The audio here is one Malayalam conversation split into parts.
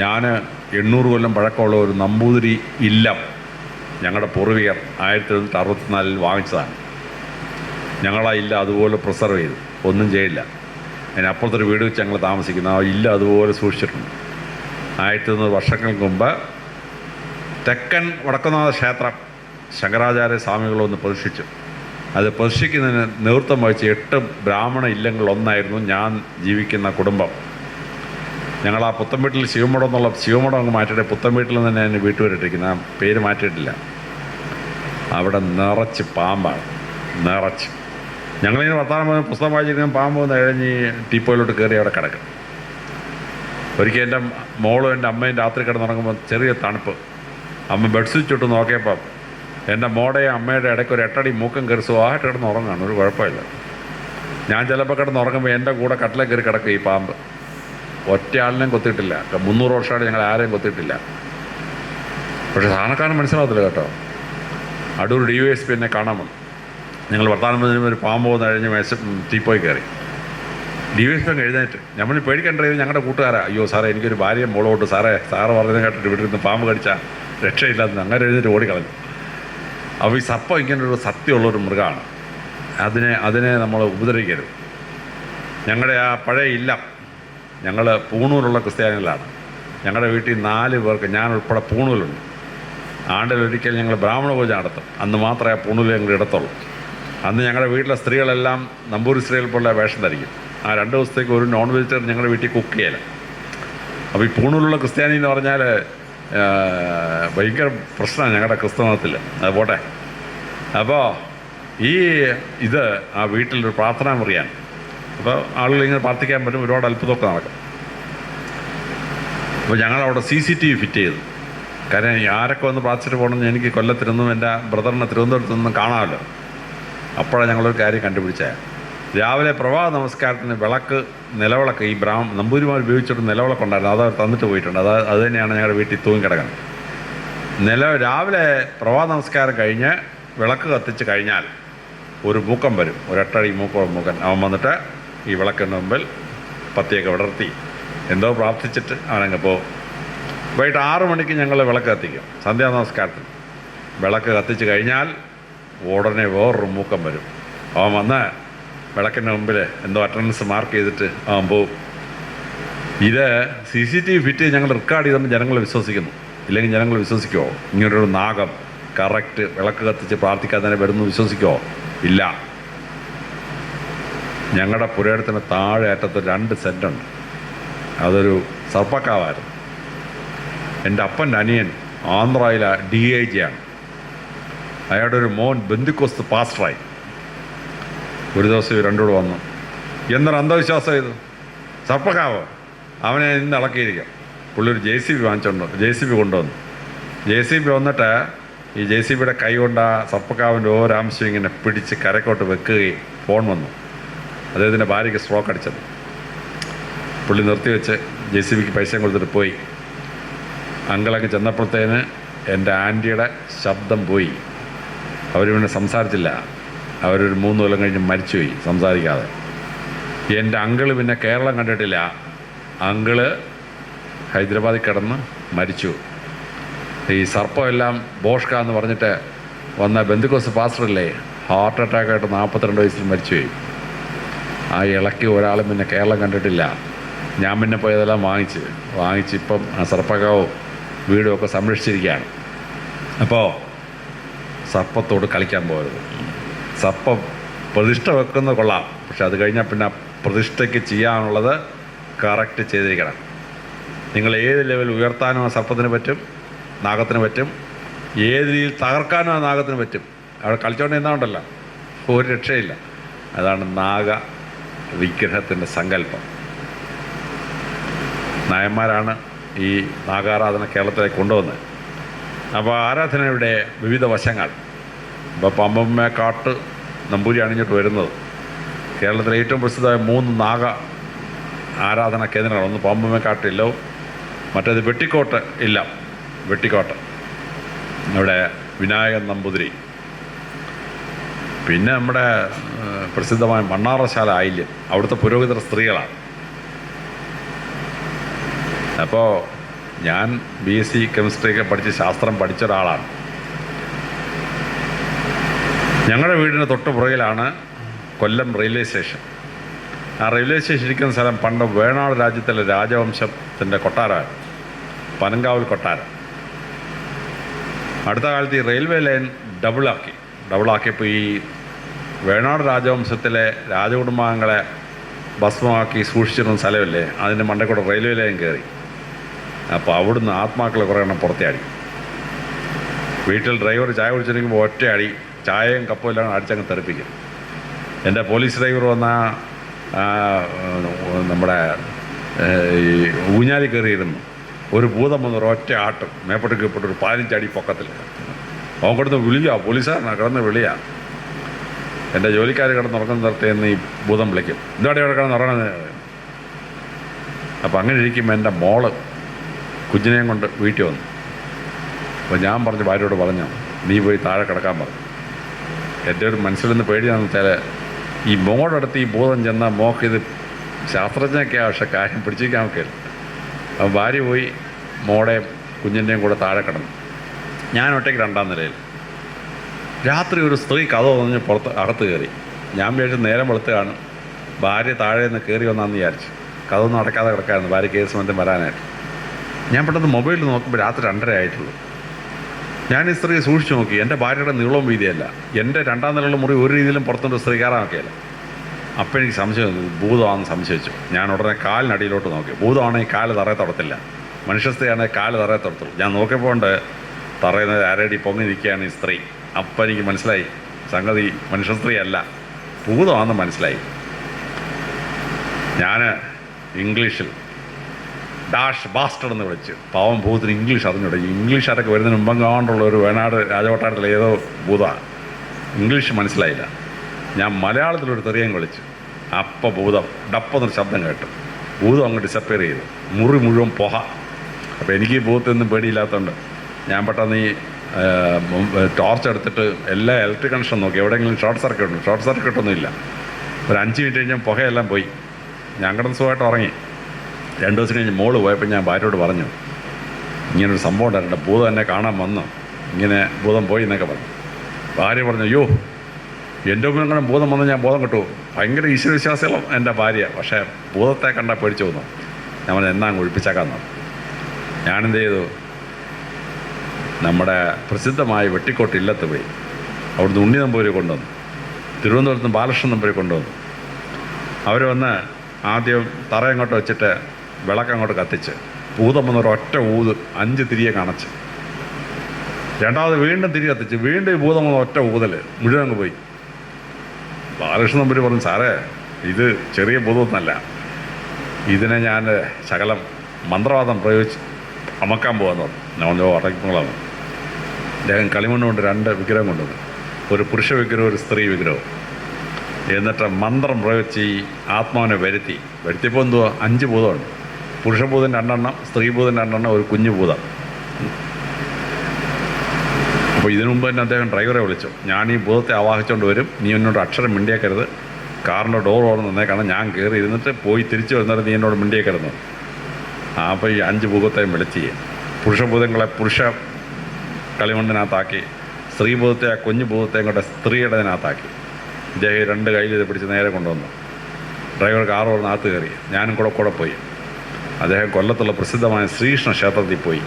ഞാൻ എണ്ണൂറ് കൊല്ലം പഴക്കമുള്ള ഒരു നമ്പൂതിരി ഇല്ലം ഞങ്ങളുടെ പൂർവികർ ആയിരത്തി എഴുന്നൂറ്റി അറുപത്തിനാലിൽ വാങ്ങിച്ചതാണ്. ഞങ്ങളാ ഇല്ല അതുപോലെ പ്രിസർവ് ചെയ്തു. ഒന്നും ചെയ്യില്ല അതിന് അപ്പുറത്തൊരു വീട് വെച്ച് ഞങ്ങൾ താമസിക്കുന്നു. ആ ഇല്ല അതുപോലെ സൂക്ഷിച്ചിട്ടുണ്ട്. ആയിരത്തി തൊണ്ണൂറ് വർഷങ്ങൾക്ക് മുമ്പ് തെക്കൻ വടക്കുന്നാഥ ക്ഷേത്രം ശങ്കരാചാര്യ സ്വാമികളൊന്ന് പ്രതിഷ്ഠിച്ചു. അത് പ്രതിഷ്ഠിക്കുന്നതിന് നേതൃത്വം വഹിച്ച എട്ട് ബ്രാഹ്മണ ഇല്ലങ്ങളിലൊന്നായിരുന്നു ഞാൻ ജീവിക്കുന്ന കുടുംബം. ഞങ്ങൾ ആ പുത്തൻ വീട്ടിൽ ശിവമഠം എന്നുള്ള ശിവമഠം അങ്ങ് മാറ്റിയിട്ട് പുത്തൻ വീട്ടിൽ നിന്ന് തന്നെ അതിന് വീട്ടുപേരിട്ടിരിക്കുന്നത് ആ പേര് മാറ്റിയിട്ടില്ല. അവിടെ നിറച്ച് പാമ്പാണ്. നിറച്ച്. ഞങ്ങളിങ്ങനെ വർത്തമാനം പോകുന്ന പുസ്തകം വായിച്ചിരിക്കുന്ന പാമ്പ് വന്ന് കഴിഞ്ഞ് ടീപ്പോയിലോട്ട് കയറി അവിടെ കിടക്കും. ഒരിക്കൽ എന്റെ മോളും എന്റെ അമ്മയും രാത്രി കിടന്നുറങ്ങുമ്പോൾ ചെറിയ തണുപ്പ്. അമ്മ ബെഡ് സ്വിച്ച് ഇട്ട് നോക്കിയപ്പം എന്റെ മോടെ അമ്മയുടെ ഇടയ്ക്ക് ഒരു എട്ടടി മൂക്കം കയറി സുഖമായിട്ട് കിടന്ന് ഉറങ്ങാണ് ഒരു കുഴപ്പമില്ല. ഞാൻ ചിലപ്പോൾ കിടന്ന് ഉറങ്ങുമ്പോൾ എന്റെ കൂടെ കട്ടിലേ കയറി കിടക്കും ഈ പാമ്പ്. ഒറ്റ ആളിനെയും കൊത്തിയിട്ടില്ല മുന്നൂറ് വർഷമായിട്ട് ഞങ്ങൾ ആരെയും കൊത്തിയിട്ടില്ല. പക്ഷെ സാധനക്കാരൻ മനസ്സിലാകത്തില്ല കേട്ടോ. Adoor D Y S P എന്നെ കാണാൻ വന്നു. ഞങ്ങൾ വർത്തമാനം ഒരു പാമ്പ് വന്ന് കഴിഞ്ഞ് മേശ തീപ്പോയി കയറി. ഡി വൈ എസ് പി അങ്ങ് എഴുന്നേറ്റ്. നമ്മൾ പേടിക്കേണ്ടത് ഞങ്ങളുടെ കൂട്ടുകാരാ. അയ്യോ സാറേ എനിക്കൊരു ഭാര്യ മോളോട്ട് സാറേ സാറ് പറഞ്ഞത് കേട്ടിട്ട് വീട്ടിൽ പാമ്പ് കടിച്ചാൽ രക്ഷയില്ലാത്ത അങ്ങനെ എഴുന്നേറ്റ് ഓടിക്കളഞ്ഞു. അപ്പോൾ ഈ സർപ്പം ഇങ്ങനൊരു സത്യമുള്ളൊരു മൃഗമാണ്. അതിനെ അതിനെ നമ്മൾ ഉപദ്രവിക്കരുത്. ഞങ്ങളുടെ ആ പഴയ ഇല്ലം ഞങ്ങൾ പൂണൂരുള്ള ക്രിസ്ത്യാനികളാണ്. ഞങ്ങളുടെ വീട്ടിൽ നാല് പേർക്ക് ഞാൻ ഉൾപ്പെടെ പൂണൂലുണ്ട്. ആണ്ടിലൊരിക്കൽ ഞങ്ങൾ ബ്രാഹ്മണ പൂജ നടത്തും. അന്ന് മാത്രമേ ആ പൂണൂൽ ഞങ്ങൾ ഇടത്തുള്ളൂ. അന്ന് ഞങ്ങളുടെ വീട്ടിലെ സ്ത്രീകളെല്ലാം നമ്പൂരി സ്ത്രീകൾ പോലെ വേഷം ധരിക്കും. ആ രണ്ട് ദിവസത്തേക്ക് ഒരു നോൺ വെജിറ്റേറിയൻ ഞങ്ങളുടെ വീട്ടിൽ കുക്ക് ചെയ്യല. അപ്പോൾ ഈ പൂണൂലുള്ള ക്രിസ്ത്യാനി എന്ന് പറഞ്ഞാൽ ഭയങ്കര പ്രശ്നമാണ് ഞങ്ങളുടെ ക്രിസ്തു മതത്തിൽ അത് പോട്ടെ. അപ്പോൾ ഈ ഇത് ആ വീട്ടിലൊരു പ്രാർത്ഥന മുറിയാണ് അപ്പോൾ ആളുകൾ ഇങ്ങനെ പ്രാർത്ഥിക്കാൻ പറ്റും ഒരുപാട് അത്ഭുതമൊക്കെ നടക്കും. അപ്പോൾ ഞങ്ങളവിടെ C C T V fit ചെയ്തു. കാരണം ആരൊക്കെ വന്ന് പ്രാർത്ഥിച്ചിട്ട് പോകണമെന്ന് എനിക്ക് കൊല്ലത്തിരുന്നും എന്റെ ബ്രദറിനെ തിരുവനന്തപുരത്ത് നിന്നും കാണാമല്ലോ. അപ്പോഴാണ് ഞങ്ങളൊരു കാര്യം കണ്ടുപിടിച്ചത്. രാവിലെ പ്രഭാത നമസ്കാരത്തിന് വിളക്ക് നിലവിളക്ക് ഈ ബ്രാഹ്മ നമ്പൂരിമാർ ഉപയോഗിച്ചിട്ട് നിലവിളക്കുണ്ടായിരുന്നു അത് അവർ തന്നിട്ട് പോയിട്ടുണ്ട്. അത് അത് തന്നെയാണ് ഞങ്ങളുടെ വീട്ടിൽ തൂങ്ങിക്കിടക്കുന്നത് നില രാവിലെ പ്രഭാത നമസ്കാരം കഴിഞ്ഞ് വിളക്ക് കത്തിച്ച് കഴിഞ്ഞാൽ ഒരു മൂക്കം വരും. ഒരു എട്ടടി മൂക്കം. മൂക്കൻ അവൻ വന്നിട്ട് ഈ വിളക്കിന്റെ മുമ്പിൽ പത്തിയൊക്കെ വിടർത്തി. എന്തോ പ്രാർത്ഥിച്ചിട്ട് അവനങ്ങ് പോകും വൈകിട്ട് ആറു മണിക്ക് ഞങ്ങൾ വിളക്ക് കത്തിക്കും. സന്ധ്യാ നമസ്കാരത്തിന്. വിളക്ക് കത്തിച്ച് കഴിഞ്ഞാൽ ഉടനെ വേറൊരു മൂക്കം വരും. അവൻ വന്ന് വിളക്കിന്റെ മുമ്പിൽ എന്തോ അറ്റൻഡൻസ് മാർക്ക് ചെയ്തിട്ട് അവൻ പോവും. ഇത് C C T V fit ഞങ്ങൾ റെക്കോർഡ് ചെയ്തെന്ന് ജനങ്ങൾ വിശ്വസിക്കുന്നു. ഇല്ലെങ്കിൽ ജനങ്ങൾ വിശ്വസിക്കുമോ ഇങ്ങനൊരു നാഗം കറക്റ്റ് വിളക്ക് കത്തിച്ച് പ്രാർത്ഥിക്കാതെ തന്നെ വരുന്നു വിശ്വസിക്കുമോ ഇല്ല. ഞങ്ങളുടെ പുരയിടത്തിന് താഴെ അറ്റത്ത് രണ്ട് സെന്റുണ്ട് അതൊരു സർപ്പക്കാവായിരുന്നു. എന്റെ അപ്പന്റെ അനിയൻ ആന്ധ്രയിലെ ഡി ഐ ജി ആണ്. അയാളുടെ ഒരു മോൻ ബന്ധുക്കോസ് പാസ്റ്ററായി. ഒരു ദിവസം രണ്ടുകൂടെ വന്നു. എന്തൊരു അന്ധവിശ്വാസം ഇത്? സർപ്പക്കാവ്? അവനെ ഇന്ന് ഇളക്കിയിരിക്കാം. പുള്ളി ഒരു ജെ സി ബി വാങ്ങിച്ചുകൊണ്ട് ജെ സി ബി കൊണ്ടുവന്നു. ജെ സി ബി വന്നിട്ട് ഈ ജെ സി ബിയുടെ കൈ കൊണ്ട് ആ സർപ്പക്കാവിന്റെ ഓരോ അംശം ഇങ്ങനെ പിടിച്ച് കരക്കോട്ട് വെക്കുകയും ഫോൺ വന്നു. അദ്ദേഹത്തിന്റെ ഭാര്യയ്ക്ക് സ്ട്രോക്ക് അടിച്ചത്. പുള്ളി നിർത്തിവെച്ച് ജെ സി ബിക്ക് പൈസയും കൊടുത്തിട്ട് പോയി. അങ്കിളൊക്കെ ചെന്നപ്പോഴത്തേന് എന്റെ ആന്റിയുടെ ശബ്ദം പോയി. പിന്നെ സംസാരിച്ചില്ല. അവരൊരു മൂന്ന് കൊല്ലം കഴിഞ്ഞ് മരിച്ചുപോയി സംസാരിക്കാതെ. എന്റെ അങ്കിൾ പിന്നെ കേരളം കണ്ടിട്ടില്ല. അങ്കിൾ ഹൈദരാബാദിൽ കിടന്ന് മരിച്ചു. ഈ സർപ്പമെല്ലാം ബോഷ്ക എന്ന് പറഞ്ഞിട്ട് വന്ന ബന്ധുക്കോസ് പാസ്റ്ററല്ലേ? ഹാർട്ട് അറ്റാക്കായിട്ട് നാൽപ്പത്തിരണ്ട് വയസ്സിൽ മരിച്ചുപോയി. ആ ഇളക്കി ഒരാളും പിന്നെ കേരളം കണ്ടിട്ടില്ല. ഞാൻ പിന്നെ പോയതെല്ലാം വാങ്ങിച്ച് വാങ്ങിച്ച് ഇപ്പം ആ സർപ്പകാവും വീടും ഒക്കെ സംരക്ഷിച്ചിരിക്കുകയാണ്. അപ്പോൾ സർപ്പത്തോട് കളിക്കാൻ പോകരുത്. സർപ്പം പ്രതിഷ്ഠ വെക്കുന്ന കൊള്ളാം. പക്ഷെ അത് കഴിഞ്ഞാൽ പിന്നെ പ്രതിഷ്ഠയ്ക്ക് ചെയ്യാനുള്ളത് കറക്റ്റ് ചെയ്തിരിക്കണം. നിങ്ങൾ ഏത് ലെവൽ ഉയർത്താനോ സർപ്പത്തിന് പറ്റും നാഗത്തിന് പറ്റും. ഏത് രീതിയിൽ തകർക്കാനോ ആ നാഗത്തിന് പറ്റും. അവിടെ കളിച്ചോണ്ട് എന്താണ്ടല്ലോ ഒരു രക്ഷയില്ല. അതാണ് നാഗ വിഗ്രഹത്തിന്റെ സങ്കല്പം. നായന്മാരാണ് ഈ നാഗാരാധന കേരളത്തിലേക്ക് കൊണ്ടുവന്നത്. അപ്പോൾ ആരാധനയുടെ വിവിധ വശങ്ങൾ. ഇപ്പോൾ പമ്പമ്മ കാട്ട് നമ്പൂരി അണിഞ്ഞിട്ട് വരുന്നത്. കേരളത്തിലെ ഏറ്റവും പ്രസിദ്ധമായ മൂന്ന് നാഗ ആരാധന കേന്ദ്രങ്ങൾ. ഒന്ന് പമ്പമ്മക്കാട്ട് ഇല്ലവും മറ്റേത് വെട്ടിക്കോട്ട് ഇല്ല. വെട്ടിക്കോട്ട്. ഇവിടെ വിനായകൻ നമ്പൂതിരി. പിന്നെ നമ്മുടെ പ്രസിദ്ധമായ മണ്ണാറശാല ആയില്യം. അവിടുത്തെ പുരോഹിതർ സ്ത്രീകളാണ്. അപ്പോൾ ഞാൻ ബി എസ് സി കെമിസ്ട്രിയൊക്കെ പഠിച്ച് ശാസ്ത്രം പഠിച്ച ഒരാളാണ്. ഞങ്ങളുടെ വീടിന് തൊട്ട് പുറകിലാണ് കൊല്ലം റെയിൽവേ സ്റ്റേഷൻ. ആ റെയിൽവേ സ്റ്റേഷൻ ഇരിക്കുന്ന സ്ഥലം പണ്ട് വേണാട് രാജ്യത്തിലെ രാജവംശത്തിന്റെ കൊട്ടാരമാണ്. പനങ്കാവൽ കൊട്ടാരം. അടുത്ത കാലത്ത് ഈ റെയിൽവേ ലൈൻ ഡബിളാക്കി ഡബിളാക്കിയപ്പോൾ ഈ വേണാട് രാജവംശത്തിലെ രാജകുടുംബാംഗങ്ങളെ ഭസ്മമാക്കി സൂക്ഷിച്ചിരുന്ന സ്ഥലമല്ലേ? അതിന്റെ മണ്ടക്കോട് റെയിൽവേ ലൈൻ കയറി. അപ്പോൾ അവിടുന്ന് ആത്മാക്കളെ കുറേ എണ്ണം പുറത്തെയാടി വീട്ടിൽ ഡ്രൈവർ ചായ കുടിച്ചിരിക്കുമ്പോൾ ഒറ്റയടി ചായയും കപ്പും എല്ലാം അടിച്ചങ്ങ് തെറിപ്പിക്കും. എന്റെ പോലീസ് ഡ്രൈവർ വന്ന നമ്മുടെ ഈ ഊഞ്ഞാലി കയറിയിരുന്നു. ഒരു ഭൂതം വന്നൊരു ഒറ്റ ആട്ടും മേപ്പോട്ട് കീഴ്പ്പെട്ടൊരു പതിനഞ്ചടി പൊക്കത്തിൽ അവൻ കിടന്ന് വിളിയാ പോലീസുകാരനാണ് കിടന്ന് വിളിയാ. എന്റെ ജോലിക്കാർ കിടന്ന് ഉറക്കം നിർത്തിയെന്ന് ഈ ഭൂതം വിളിക്കും. ഇതോടെ ഇവിടെ കിടന്ന് ഉറങ്ങുന്നത്. അപ്പം അങ്ങനെ ഇരിക്കുമ്പോൾ എന്റെ മോൾ കുഞ്ഞിനെയും കൊണ്ട് വീട്ടിൽ വന്നു. അപ്പോൾ ഞാൻ പറഞ്ഞു ഭാര്യയോട് പറഞ്ഞു നീ പോയി താഴെ കിടക്കാൻ പറഞ്ഞു എന്റെ ഒരു മനസ്സിൽ നിന്ന് പേടിയാണെന്ന് വെച്ചാൽ ഈ മോടടുത്ത് ഈ ഭൂതം ചെന്ന മോക്ക് ഇത് ശാസ്ത്രജ്ഞയൊക്കെയാണ് പക്ഷെ കാര്യം പിടിച്ചിരിക്കാൻ ഒക്കെ അപ്പോൾ ഭാര്യ പോയി മോടെയും കുഞ്ഞിന്റെയും കൂടെ താഴെ കിടന്നു. ഞാൻ ഒറ്റയ്ക്ക് രണ്ടാം നിലയിൽ. രാത്രി ഒരു സ്ത്രീ കഥ തോന്നിഞ്ഞ് പുറത്ത് അകത്ത് കയറി. ഞാൻ വിചാരിച്ചു നേരം വെളുത്ത് കാണും ഭാര്യ താഴെ നിന്ന് കയറി വന്നാന്ന് വിചാരിച്ചു. കഥ ഒന്നും അടക്കാതെ കിടക്കായിരുന്നു. ഭാര്യ കേസ് മറ്റും വരാനായിട്ട്. ഞാൻ പെട്ടെന്ന് മൊബൈലിൽ നോക്കുമ്പോൾ രാത്രി രണ്ടര ആയിട്ടുള്ളൂ. ഞാൻ ഈ സ്ത്രീയെ സൂക്ഷിച്ചു നോക്കി. എന്റെ ഭാര്യയുടെ നീളവും വീതിയല്ല. എന്റെ രണ്ടാം നിലയുള്ള മുറി ഒരു രീതിയിലും പുറത്തുനിന്ന് സ്ത്രീ കയറാനൊക്കെയല്ല അപ്പോൾ എനിക്ക് സംശയം ഭൂതമാണെന്ന് സംശയിച്ചു. ഞാൻ ഉടനെ കാലിനടിയിലോട്ട് നോക്കി. ഭൂതമാണെങ്കിൽ കാൽ തറയെ തൊടത്തില്ല. മനുഷ്യസ്ഥയാണെങ്കിൽ കാൽ തറയെ തൊടത്തുള്ളൂ. ഞാൻ നോക്കിയപ്പോൾ ഉണ്ട് ആരടി പൊങ്ങിരിക്കുകയാണ് ഈ സ്ത്രീ? അപ്പം എനിക്ക് മനസ്സിലായി. സംഗതി മനുഷ്യ സ്ത്രീ അല്ല ഭൂതമാണെന്ന് മനസ്സിലായി. ഞാൻ ഇംഗ്ലീഷിൽ ഡാഷ് ബാസ്റ്റഡ് എന്ന് വിളിച്ച് പാവം ഭൂതത്തിന് ഇംഗ്ലീഷ് അറിഞ്ഞൂടെ? തുടങ്ങി ഇംഗ്ലീഷ് വരുന്നതിന് മുമ്പെങ്ങാണ്ടുള്ള ഒരു വയനാട് രാജവട്ടാരത്തിലെ ഏതോ ഭൂതമാണ് ഇംഗ്ലീഷ് മനസ്സിലായില്ല. ഞാൻ മലയാളത്തിലൊരു തെറിയം വിളിച്ചു അപ്പം ഭൂതം ഡപ്പെന്നൊരു ശബ്ദം കേട്ടു. ഭൂതം അങ്ങ് ഡിസപ്പിയർ ചെയ്തു. മുറി മുഴുവൻ പൊഹ. അപ്പോൾ എനിക്ക് ഈ നിന്നും പേടിയില്ലാത്തതുകൊണ്ട് ഞാൻ പെട്ടെന്ന് ഈ ടോർച്ച് എടുത്തിട്ട് എല്ലാ ഇലക്ട്രിക് കണക്ഷൻ നോക്കി. എവിടെയെങ്കിലും ഷോർട്ട് സർക്യൂട്ട് ഷോർട്ട് സർക്യൂട്ട് ഒന്നുമില്ല ഒരു അഞ്ച് മിനിറ്റ് കഴിഞ്ഞാൽ പുകയെല്ലാം പോയി. ഞാൻ കിടന്ന് സുഖമായിട്ട് ഉറങ്ങി. രണ്ട് ദിവസം കഴിഞ്ഞ് മോൾ പോയപ്പോൾ ഞാൻ ഭാര്യയോട് പറഞ്ഞു ഇങ്ങനൊരു സംഭവം ഉണ്ടായിരുന്നു ഭൂതം എന്നെ കാണാൻ വന്നു. ഇങ്ങനെ ഭൂതം പോയി എന്നൊക്കെ പറഞ്ഞു. ഭാര്യ പറഞ്ഞു അയ്യോ എന്റെ മുമ്പിൽ ഭൂതം വന്ന് ഞാൻ ബോധം കിട്ടുമോ ഭയങ്കര ഈശ്വരവിശ്വാസികളും എന്റെ ഭാര്യ. പക്ഷേ ഭൂതത്തെ കണ്ടാൽ പേടിച്ചു പോകുന്നു. ഞാൻ പറഞ്ഞു എന്നാ ഒഴിപ്പിച്ചേക്കാന്ന് ഞാനെന്ത് ചെയ്തു? നമ്മുടെ പ്രസിദ്ധമായ വെട്ടിക്കോട്ട് ഇല്ലത്ത് പോയി. അവിടുന്ന് ഉണ്ണി നമ്പൂരി കൊണ്ടുവന്നു. തിരുവനന്തപുരത്ത് നിന്ന് ബാലകൃഷ്ണൻ നമ്പൂരി കൊണ്ടുവന്നു. അവർ വന്ന് ആദ്യം തറ അങ്ങോട്ട് വെച്ചിട്ട് വിളക്ക് അങ്ങോട്ട് കത്തിച്ച് ഭൂതം വന്നൊരു ഒറ്റ ഊത് അഞ്ച് തിരിയെ കണച്ച്. രണ്ടാമത് വീണ്ടും തിരി കത്തിച്ച് വീണ്ടും ഈ ഭൂതം വന്ന ഒറ്റ ഊതൽ മുഴുവൻ അങ്ങ് പോയി. ബാലകൃഷ്ണൻ നമ്പൂരി പറഞ്ഞു സാറേ ഇത് ചെറിയ ഭൂതമൊന്നല്ല ഇതിനെ ഞാൻ ശകലം മന്ത്രവാദം പ്രയോഗിച്ച് അമക്കാൻ പോകുന്നത് നമ്മൾ ഉറങ്ങിപ്പോളാണ് അദ്ദേഹം കളിമണ്ണ് കൊണ്ട് രണ്ട് വിഗ്രഹം കൊണ്ടുവന്നു. ഒരു പുരുഷ വിഗ്രഹം ഒരു സ്ത്രീ വിഗ്രഹവും. എന്നിട്ട് മന്ത്രം പ്രയോഗിച്ച് ഈ ആത്മാവിനെ വരുത്തി. വരുത്തിയപ്പോൾ എന്തുവാ? അഞ്ച് ഭൂതമുണ്ട്. പുരുഷഭൂതൻ രണ്ടെണ്ണം സ്ത്രീഭൂതൻ രണ്ടെണ്ണം ഒരു കുഞ്ഞു ഭൂതം. അപ്പോൾ ഇതിനു മുമ്പ് തന്നെ അദ്ദേഹം ഡ്രൈവറെ വിളിച്ചു. ഞാൻ ഈ ഭൂതത്തെ ആവാഹിച്ചുകൊണ്ട് വരും. നീ എന്നോട് അക്ഷരം മിണ്ടിയേക്കരുത്. കാറിന്റെ ഡോർ ഓർന്ന് നിന്നേക്കാണ് ഞാൻ കയറി ഇരുന്നിട്ട് പോയി തിരിച്ചു വരുന്നവരെ നീ എന്നോട് മിണ്ടിയേക്കരുത്. അപ്പോൾ ഈ അഞ്ച് ഭൂതത്തെയും വിളിച്ച്. പുരുഷഭൂതങ്ങളെ പുരുഷ കളിമണ്ണിനകത്താക്കി സ്ത്രീഭൂതത്തെ ആ കുഞ്ഞു ബോധത്തെ കൊണ്ട് സ്ത്രീയുടേതിനകത്താക്കി ഇദ്ദേഹം രണ്ട് കയ്യിൽ ഇത് പിടിച്ച് നേരെ കൊണ്ടുവന്നു. ഡ്രൈവർ കാർ ഓർന്നകത്ത് കയറി. ഞാനും കൂടെ കൂടെ പോയി. അദ്ദേഹം കൊല്ലത്തുള്ള പ്രസിദ്ധമായ ശ്രീകൃഷ്ണ ക്ഷേത്രത്തിൽ പോയി.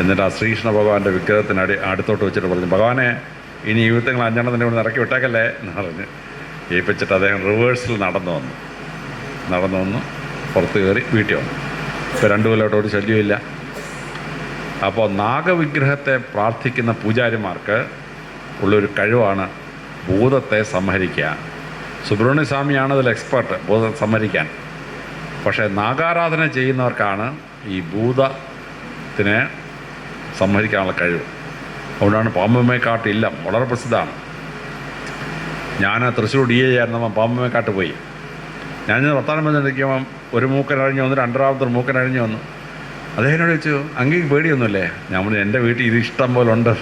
എന്നിട്ട് ആ ശ്രീകൃഷ്ണ ഭഗവാന്റെ വിഗ്രഹത്തിന് അടി അടുത്തോട്ട് വെച്ചിട്ട് പറഞ്ഞു ഭഗവാനെ ഇനി യുവത്തങ്ങൾ അഞ്ചെണ്ണത്തിന്റെ ഇവിടെ ഇറക്കി വിട്ടേക്കല്ലേ? എന്ന് പറഞ്ഞ് ഏൽപ്പിച്ചിട്ട് അദ്ദേഹം റിവേഴ്സിൽ നടന്നു വന്നു. നടന്നു വന്നു പുറത്ത് കയറി വീട്ടിൽ വന്നു. ഇപ്പോൾ രണ്ടു കൊല്ലോട്ടോട് ശല്യമില്ല അപ്പോൾ നാഗവിഗ്രഹത്തെ പ്രാർത്ഥിക്കുന്ന പൂജാരിമാർക്ക് ഉള്ളൊരു കഴിവാണ് ഭൂതത്തെ സംഹരിക്കുക. സുബ്രഹ്മണ്യ സ്വാമിയാണ് അതിൽ എക്സ്പേർട്ട് ഭൂതം സംഹരിക്കാൻ. പക്ഷേ നാഗാരാധന ചെയ്യുന്നവർക്കാണ് ഈ ഭൂതത്തിനെ സംഹരിക്കാനുള്ള കഴിവ്. അതുകൊണ്ടാണ് പാമ്പമ്മേക്കാട്ട് ഇല്ല വളരെ പ്രസിദ്ധമാണ്. ഞാൻ തൃശ്ശൂർ ഡി ഐ ആയിരുന്നപ്പോൾ പാമ്പമ്മേക്കാട്ട് പോയി. ഞാൻ വർത്താനം പറഞ്ഞിരിക്കുമ്പം ഒരു മൂക്കൻ അഴിഞ്ഞു വന്നു രണ്ടാമത്തെ മൂക്കൻ അഴിഞ്ഞു വന്നു. അദ്ദേഹം എന്നോട് ചോദിച്ചു അങ്ങേക്ക് പേടിയൊന്നുമില്ലേ? ഞാൻ എന്റെ വീട്ടിൽ ഇത് ഇഷ്ടം പോലെ ഉണ്ട്.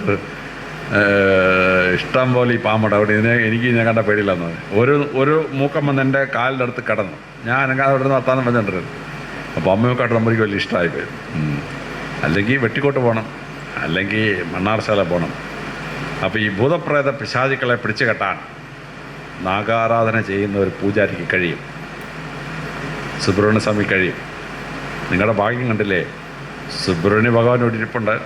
ഇഷ്ടം പോലെ ഈ പാമ്പട അവിടെ ഇതിനെ എനിക്ക് ഞാൻ കണ്ട പേടിയില്ലെന്ന് എന്നത് ഒരു ഒരു മൂക്കം വന്ന് എന്റെ കാലിന്റെ അടുത്ത് കടന്നു. ഞാൻ അനങ്ങാതെ അവിടെ നിന്ന് വർത്താനം പറഞ്ഞിട്ടുണ്ടായിരുന്നു അപ്പോൾ അമ്മയൊക്കെ നമ്മൾക്ക് വലിയ ഇഷ്ടമായി പോയി. അല്ലെങ്കിൽ വെട്ടിക്കോട്ട് പോകണം. അല്ലെങ്കിൽ മണ്ണാർശാല പോകണം. അപ്പോൾ ഈ ഭൂതപ്രേത പിശാചുക്കളെ പിടിച്ചു കെട്ടാൻ നാഗാരാധന ചെയ്യുന്ന ഒരു പൂജാരിക്ക് കഴിയും. സുബ്രഹ്മണ്യ സ്വാമി കഴിയും. നിങ്ങളുടെ ഭാഗ്യം കണ്ടില്ലേ? സുബ്രഹ്മണ്യ ഭഗവാൻ ഇവിടെ ഇരിപ്പുണ്ട്.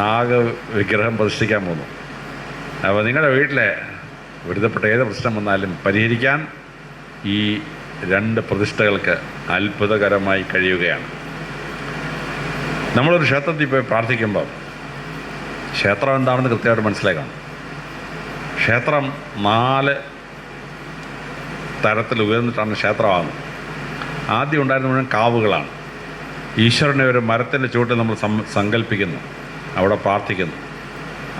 നാഗ വിഗ്രഹം പ്രതിഷ്ഠിക്കാൻ പോകുന്നു. അപ്പോൾ നിങ്ങളുടെ വീട്ടിലെ വിരുദ്ധപ്പെട്ട ഏത് പ്രശ്നം വന്നാലും പരിഹരിക്കാൻ ഈ രണ്ട് പ്രതിഷ്ഠകൾക്ക് അത്ഭുതകരമായി കഴിയുകയാണ്. നമ്മളൊരു ക്ഷേത്രത്തിൽ പോയി പ്രാർത്ഥിക്കുമ്പോൾ ക്ഷേത്രം എന്താണെന്ന് കൃത്യമായിട്ട് മനസ്സിലാക്കണം. ക്ഷേത്രം നാല് തരത്തിൽ ഉയർന്നിട്ടാണ് ക്ഷേത്രമാകുന്നത്. ആദ്യം ഉണ്ടായിരുന്ന മുഴുവൻ കാവുകളാണ്. ഈശ്വരനെ ഒരു മരത്തിന്റെ ചുവട്ടിൽ നമ്മൾ സങ്കല്പിക്കുന്നു അവിടെ പ്രാർത്ഥിക്കുന്നു.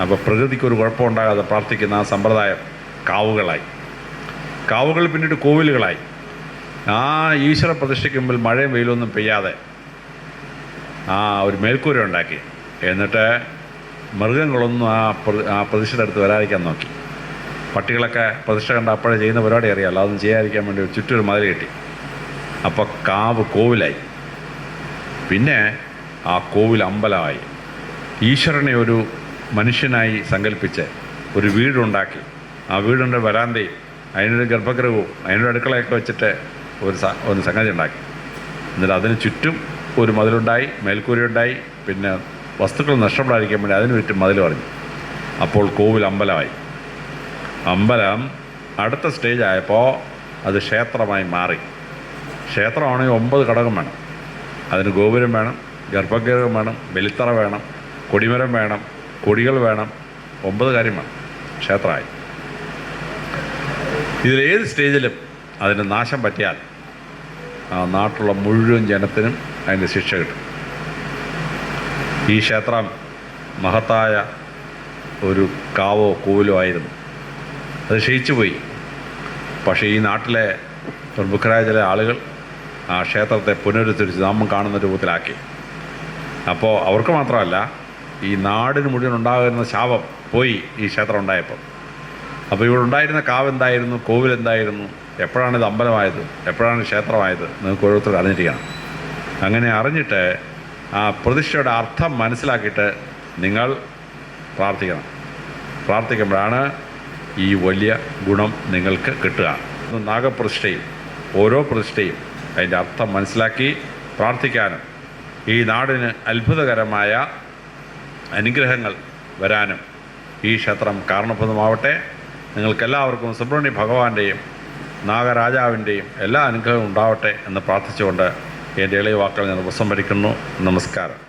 അപ്പോൾ പ്രകൃതിക്ക് ഒരു കുഴപ്പമുണ്ടാകാതെ പ്രാർത്ഥിക്കുന്ന ആ സമ്പ്രദായം കാവുകളായി. കാവുകൾ പിന്നീട് കോവിലുകളായി. ആ ഈശ്വര പ്രതിഷ്ഠയ്ക്ക് മുമ്പിൽ മഴയും വെയിലൊന്നും പെയ്യാതെ ആ ഒരു മേൽക്കൂര ഉണ്ടാക്കി. എന്നിട്ട് മൃഗങ്ങളൊന്നും ആ ആ പ്രതിഷ്ഠയുടെ അടുത്ത് വരാതിരിക്കാൻ നോക്കി. പട്ടികളൊക്കെ പ്രതിഷ്ഠ കണ്ട അപ്പോഴേ ചെയ്യുന്ന പരിപാടി അറിയാമല്ലോ അതൊന്നും ചെയ്യാതിരിക്കാൻ വേണ്ടി ചുറ്റൊരു മതിൽ കെട്ടി. അപ്പോൾ കാവ് കോവിലായി. പിന്നെ ആ കോവിൽ അമ്പലമായി. ഈശ്വരനെ ഒരു മനുഷ്യനായി സങ്കല്പിച്ച് ഒരു വീടുണ്ടാക്കി. ആ വീടിന്റെ വരാന്തയും അതിനൊരു ഗർഭഗൃഹവും അതിനൊരു അടുക്കളയൊക്കെ വെച്ചിട്ട് ഒരു ഒരു സംഗതി ഉണ്ടാക്കി. എന്നിട്ട് അതിന് ചുറ്റും ഒരു മതിലുണ്ടായി മേൽക്കൂരയുണ്ടായി പിന്നെ വസ്തുക്കൾ നഷ്ടപ്പെടാതിരിക്കാൻ വേണ്ടി അതിന് ചുറ്റും മതിൽ പറഞ്ഞു. അപ്പോൾ കോവിൽ അമ്പലമായി. അമ്പലം അടുത്ത സ്റ്റേജ് ആയപ്പോൾ അത് ക്ഷേത്രമായി മാറി. ക്ഷേത്രമാണെങ്കിൽ ഒമ്പത് ഘടകം വേണം. അതിന് ഗോപുരം വേണം ഗർഭഗൃഹം വേണം ബലിത്തറ വേണം കൊടിമരം വേണം കൊടികൾ വേണം ഒമ്പത് കാര്യം വേണം. ക്ഷേത്രമായി. ഇതിലേത് സ്റ്റേജിലും അതിന് നാശം പറ്റിയാൽ ആ നാട്ടിലുള്ള മുഴുവൻ ജനത്തിനും അതിന്റെ ശിക്ഷ കിട്ടും. ഈ ക്ഷേത്രം മഹത്തായ ഒരു കാവോ കോവിലോ ആയിരുന്നു. അത് ക്ഷയിച്ചു പോയി പക്ഷേ ഈ നാട്ടിലെ പ്രമുഖരായ ചില ആളുകൾ ആ ക്ഷേത്രത്തെ പുനരുദ്ധരിച്ച് നാമം കാണുന്ന രൂപത്തിലാക്കി. അപ്പോൾ അവർക്ക് മാത്രമല്ല ഈ നാടിന് മുഴുവൻ ഉണ്ടാകുന്ന ശാപം പോയി ഈ ക്ഷേത്രം ഉണ്ടായപ്പോൾ. അപ്പോൾ ഇവിടെ ഉണ്ടായിരുന്ന കാവ് എന്തായിരുന്നു കോവിൽ എന്തായിരുന്നു എപ്പോഴാണ് ഇത് അമ്പലമായത് എപ്പോഴാണ് ക്ഷേത്രമായത് നിങ്ങൾക്ക് ഓരോരുത്തർ അറിഞ്ഞിരിക്കണം. അങ്ങനെ അറിഞ്ഞിട്ട് ആ പ്രതിഷ്ഠയുടെ അർത്ഥം മനസ്സിലാക്കിയിട്ട് നിങ്ങൾ പ്രാർത്ഥിക്കണം. പ്രാർത്ഥിക്കുമ്പോഴാണ് ഈ വലിയ ഗുണം നിങ്ങൾക്ക് കിട്ടുക. നാഗപ്രതിഷ്ഠയും ഓരോ പ്രതിഷ്ഠയും അതിന്റെ അർത്ഥം മനസ്സിലാക്കി പ്രാർത്ഥിക്കാനും ഈ നാടിന് അത്ഭുതകരമായ അനുഗ്രഹങ്ങൾ വരാനും ഈ ക്ഷേത്രം കാരണപ്രദമാവട്ടെ നിങ്ങൾക്കെല്ലാവർക്കും സുബ്രഹ്മണ്യ ഭഗവാന്റെയും നാഗരാജാവിന്റെയും എല്ലാ അനുഗ്രഹവും ഉണ്ടാവട്ടെ എന്ന് പ്രാർത്ഥിച്ചുകൊണ്ട് എന്റെ ഇളയ വാക്കുകൾ ഞാൻ ഉപസംഹരിക്കുന്നു നമസ്കാരം.